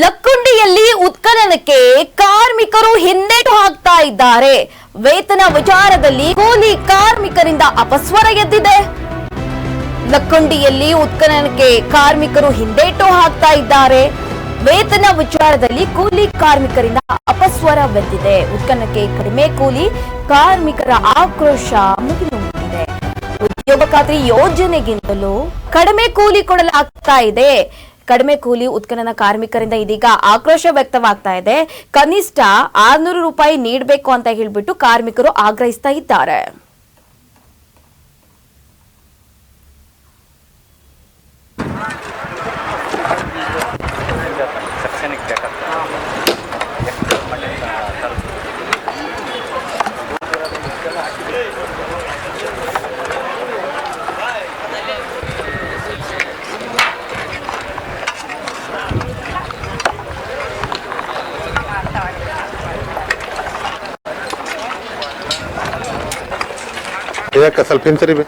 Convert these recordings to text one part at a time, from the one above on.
ಲಕ್ಕುಂಡಿಯಲ್ಲಿ ಉತ್ಖನನಕ್ಕೆ ಕಾರ್ಮಿಕರು ಹಿಂದೇಟು ಹಾಕ್ತಾ ಇದ್ದಾರೆ. ವೇತನ ವಿಚಾರದಲ್ಲಿ ಕೂಲಿ ಕಾರ್ಮಿಕರಿಂದ ಅಪಸ್ವರ ಎದ್ದಿದೆ. ಲಕ್ಕುಂಡಿಯಲ್ಲಿ ಉತ್ಖನನಕ್ಕೆ ಕಾರ್ಮಿಕರು ಹಿಂದೇಟು ಹಾಕ್ತಾ ಇದ್ದಾರೆ. ವೇತನ ವಿಚಾರದಲ್ಲಿ ಕೂಲಿ ಕಾರ್ಮಿಕರಿಂದ ಅಪಸ್ವರ ಬಂದಿದೆ ಉತ್ಖನಕ್ಕೆ ಕಡಿಮೆ ಕೂಲಿ ಕಾರ್ಮಿಕರ ಆಕ್ರೋಶ ಮುಗಿದು ಉದ್ಯೋಗ ಖಾತ್ರಿ ಯೋಜನೆಗಿಂತಲೂ ಕಡಿಮೆ ಕೂಲಿ ಕೊಡಲಾಗ್ತಾ ಇದೆ. ಕಡಿಮೆ ಕೂಲಿ ಉತ್ಖನನ ಕಾರ್ಮಿಕರಿಂದ ಇದೀಗ ಆಕ್ರೋಶ ವ್ಯಕ್ತವಾಗ್ತಾ ಇದೆ. ಕನಿಷ್ಠ ಆರ್ನೂರು ರೂಪಾಯಿ ನೀಡಬೇಕು ಅಂತ ಹೇಳ್ಬಿಟ್ಟು ಕಾರ್ಮಿಕರು ಆಗ್ರಹಿಸ್ತಾ ಇದ್ದಾರೆ. ಇದಕ್ಕೆ ಸ್ವಲ್ಪ ಹಿಂಸರಿ ಬಿ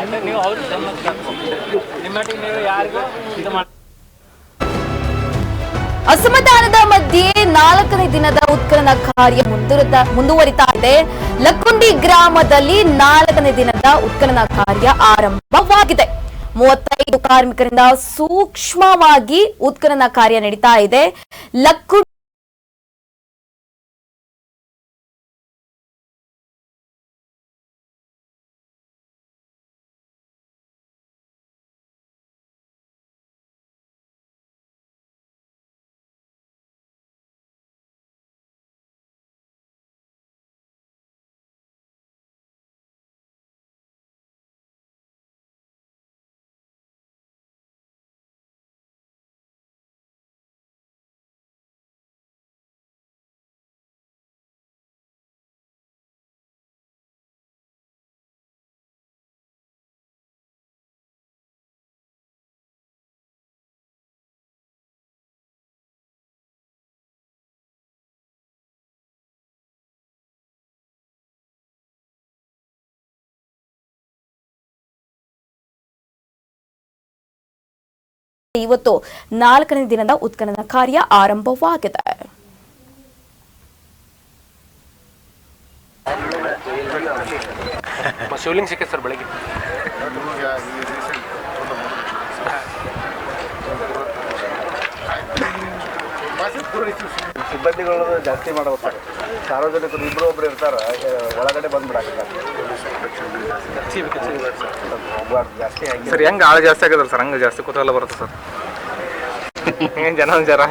ಅಂದ್ರೆ ನೀವು ಅವ್ರಿಗೆ. ನಿಮ್ಮೊಟ್ಟಿಗೆ ನೀವು ಯಾರಿಗೂ ಇದು ಮಾಡಿ ಅಸಮಾಧಾನದ ಮಧ್ಯೆ ನಾಲ್ಕನೇ ದಿನದ ಉತ್ಖನನ ಕಾರ್ಯ ಮುಂದುವರಿತಾ ಮುಂದುವರಿತಾ ಇದೆ. ಲಕ್ಕುಂಡಿ ಗ್ರಾಮದಲ್ಲಿ ನಾಲ್ಕನೇ ದಿನದ ಉತ್ಖನನ ಕಾರ್ಯ ಆರಂಭವಾಗಿದೆ. ಮೂವತ್ತೈದು ಕಾರ್ಮಿಕರಿಂದ ಸೂಕ್ಷ್ಮವಾಗಿ ಉತ್ಖನನ ಕಾರ್ಯ ನಡೀತಾ ಇದೆ. ಲಕ್ಕುಂಡಿ ಇವತ್ತು ನಾಲ್ಕನೇ ದಿನದ ಉತ್ಖನನ ಕಾರ್ಯ ಆರಂಭವಾಗಿದೆ. ಶಿವಲಿಂಗ್ ಸಿಕ್ಕ ಸರ್ ಬೆಳಗ್ಗೆ. ಸಿಬ್ಬಂದಿಗಳು ಜಾಸ್ತಿ ಮಾಡ್ಬೇಕು ಸಾರ್ವಜನಿಕರು ಇಬ್ಬರು ಒಬ್ರು ಇರ್ತಾರೆ ಒಳಗಡೆ ಬಂದ್ಬಿಡಾಕಿಲ್ಲ ಜಾಸ್ತಿ ಸರ್ ಹೆಂಗ್ ಆಳು ಜಾಸ್ತಿ ಆಗದಲ್ಲ ಸರ್? ಹಂಗ ಜಾಸ್ತಿ ಕುತೂಹಲ ಬರುತ್ತೆ ಸರ್. ಏನ್ ಜನ ಜನ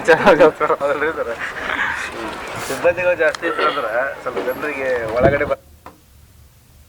ಸಿಬ್ಬಂದಿಗಳು ಜಾಸ್ತಿ ಇತ್ತು ಜಾಸ್ತಿ ಇದ್ರಂದ್ರೆ ಸ್ವಲ್ಪ ಜನರಿಗೆ ಒಳಗಡೆ ಬಂದ್